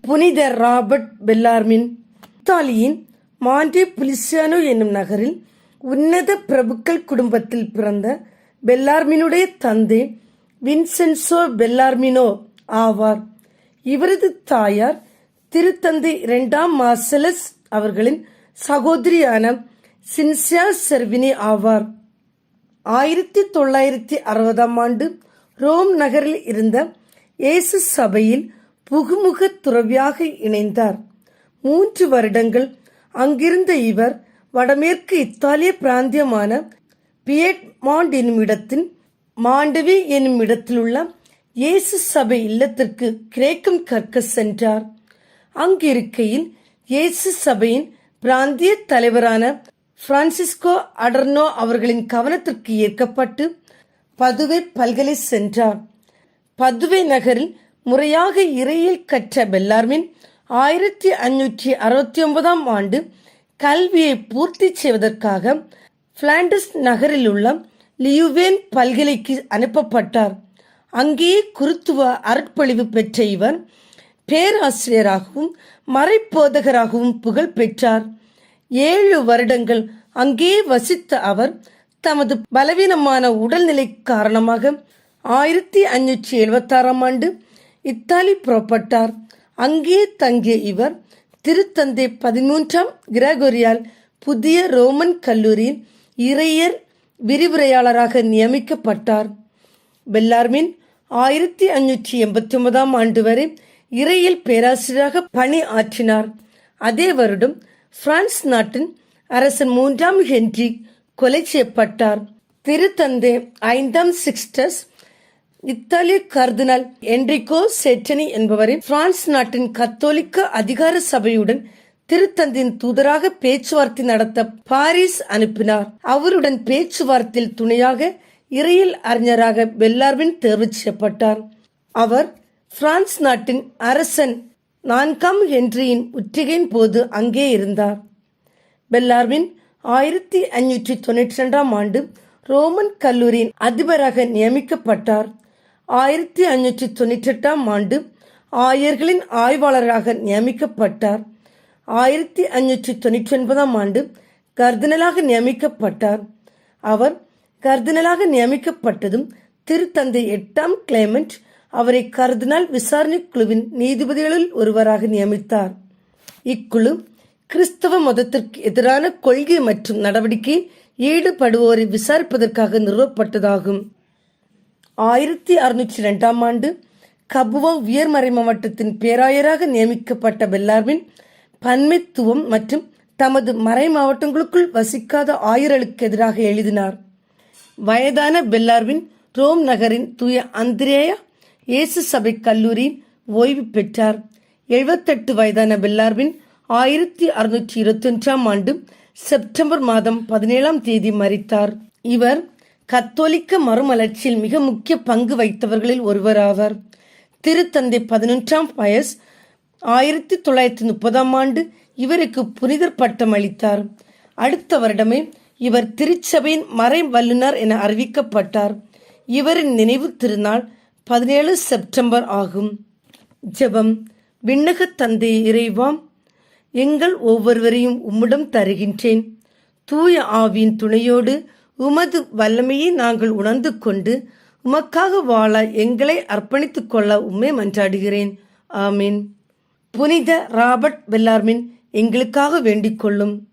புனித ராபர்ட் பெல்லார்மின் இத்தாலியின் மாண்டே புலிசியானோ என்னும் நகரில் உன்னத பிரபுக்கள் குடும்பத்தில் பிறந்த பெல்லார்மினுடைய தந்தை வின்சென்சோ பெல்லார்மினோ ஆவார். இவரது தாயார் திருத்தந்தை இரண்டாம் மார்சலஸ் அவர்களின் சகோதரியான சின்சியா செர்வினி ஆவார். ஆயிரத்தி தொள்ளாயிரத்தி அறுபதாம் ஆண்டு ரோம் நகரில் இருந்த இயேசு சபையில் புகுமுக துறவியாக இணைந்தார். மூன்று வருடங்கள் அங்கிருந்த இவர் வடமேற்கு இத்தாலிய பிராந்தியமான பியட்மாண்ட் மாண்ட் என்னுமிடத்தின் மாண்டவி என்னும் இடத்திலுள்ள இயேசு சபை இல்லத்திற்கு கிரேக்கம் கற்க சென்றார். அங்கிருக்கையில் இயேசு சபையின் பிராந்திய தலைவரான பிரான்சிஸ்கோ அடர்னோ அவர்களின் கவனத்திற்கு ஏற்கப்பட்டு பதுவை பல்கலை சென்றார். பதுவை நகரில் முறையாக இறையில் கற்ற பெல்லார்மின் ஆயிரத்தி அஞ்சூற்றி அறுபத்தி ஒன்பதாம் ஆண்டு கல்வியை பூர்த்தி செய்வதற்காக பிளாண்டஸ் நகரில் உள்ள லியுவேன் பல்கலைக்கு அனுப்பப்பட்டார். அங்கேயே குருத்துவ அருட்பொழிவு பெற்ற இவர் பேராசிரியராகவும் மறைப்போதகராகவும் புகழ் பெற்றார். ஏழு வருடங்கள் அங்கே வசித்த அவர் தமது பலவீனமான உடல்நிலை காரணமாக ஆயிரத்தி அஞ்சூற்றி எழுபத்தாறாம் ஆண்டு இத்தாலி புறப்பட்டார். அங்கே தங்கிய இவர் திருத்தந்தை பதிமூன்றாம் கிரகோரியால் புதிய ரோமன் கல்லூரியில் இறையர் விரிவுரையாளராக நியமிக்கப்பட்டார். பெல்லார்மின் ஆயிரத்தி அஞ்சூற்றி எண்பத்தி ஒன்பதாம் ஆண்டு வரை இறையில் பேராசிரியராக பணி ஆற்றினார் அதே வருடம் பிரான்ஸ் நாட்டின் அரசன் மூன்றாம் ஹென்றி கொலை செய்யப்பட்டார். திருத்தந்தை ஐந்தாம் சிக்ஸ்டஸ் இத்தாலிய கர்தினால் என்ரிகோ செட்டனி என்பவரை பிரான்ஸ் நாட்டின் கத்தோலிக்க அதிகார சபையுடன் திருத்தந்தின் தூதராக பேச்சுவார்த்தை நடத்த பாரிஸ் அனுப்பினார். அவருடன் பேச்சுவார்த்தையில் துணையாக இறையில் அறிஞராக பெல்லார்வின் தேர்வு செய்யப்பட்டார். அவர் பிரான்ஸ் நாட்டின் அரசன் நான்காம் ஹென்ரியின் உற்றிகையின் போது அங்கே இருந்தார். பெல்லார்வின் ஆயிரத்தி அஞ்சூற்றி தொண்ணூற்றி ரெண்டாம் ஆண்டு ரோமன் கல்லூரியின் அதிபராக நியமிக்கப்பட்டார். ஆயிரத்தி அஞ்சூற்றி தொண்ணூற்றி எட்டாம் ஆண்டு ஆயர்களின் ஆய்வாளராக நியமிக்கப்பட்டார். ஆயிரத்தி அஞ்சூற்றி தொண்ணூற்றி ஒன்பதாம் ஆண்டு கர்தினலாக நியமிக்கப்பட்டார். அவர் கர்தினலாக நியமிக்கப்பட்டதும் திருத்தந்தை எட்டாம் கிளைமெண்ட் அவரை கர்தினால் விசாரணை குழுவின் நீதிபதிகளில் ஒருவராக நியமித்தார். இக்குழு கிறிஸ்தவ மதத்திற்கு எதிரான கொள்கை மற்றும் நடவடிக்கை ஈடுபடுவோரை விசாரிப்பதற்காக நிறுவப்பட்டதாகும். ஆயிரத்தி அறுநூற்றி ரெண்டாம் ஆண்டு கபுவா உயர்மறை மாவட்டத்தின் பேராயராக நியமிக்கப்பட்ட பெல்லார்வின் பன்மைத்துவம் மற்றும் தமது மறை மாவட்டங்களுக்குள் வசிக்காத ஆயர்களுக்கு எதிராக எழுதினார். வயதான பெல்லார்வின் ரோம் நகரின் தூய அந்திரேயா இயேசு சபை கல்லூரியில் ஓய்வு பெற்றார். எழுபத்தெட்டு வயதான பெல்லார்வின் ஆயிரத்தி அறுநூற்றி இருபத்தொன்றாம் ஆண்டு செப்டம்பர் மாதம் பதினேழாம் தேதி மறித்தார் இவர் கத்தோலிக்க மறுமலர்ச்சியில் மிக முக்கிய பங்கு வைத்தவர்களில் ஒருவராவார். திருத்தந்தை பதினொன்றாம் பயஸ் ஆயிரத்தி தொள்ளாயிரத்தி முப்பதாம் ஆண்டு இவருக்கு புனிதர் பட்டம் அளித்தார். அடுத்த வருடமே இவர் திருச்சபையின் மறை வல்லுநர் என அறிவிக்கப்பட்டார். இவரின் நினைவு திருநாள் பதினேழு செப்டம்பர் ஆகும். ஜெபம். விண்ணக தந்தை இறைவாம் எங்கள் ஒவ்வொருவரையும் உம்மிடம் தருகின்றேன். தூய ஆவியின் துணையோடு உமது வல்லமையை நாங்கள் உணர்ந்து கொண்டு உமக்காக வாழ எங்களை அர்ப்பணித்துக் கொள்ள உம்மை மன்றாடுகிறேன். ஆமீன். புனித ராபர்ட் பெல்லார்மின் எங்களுக்காக வேண்டிக் கொள்ளும்.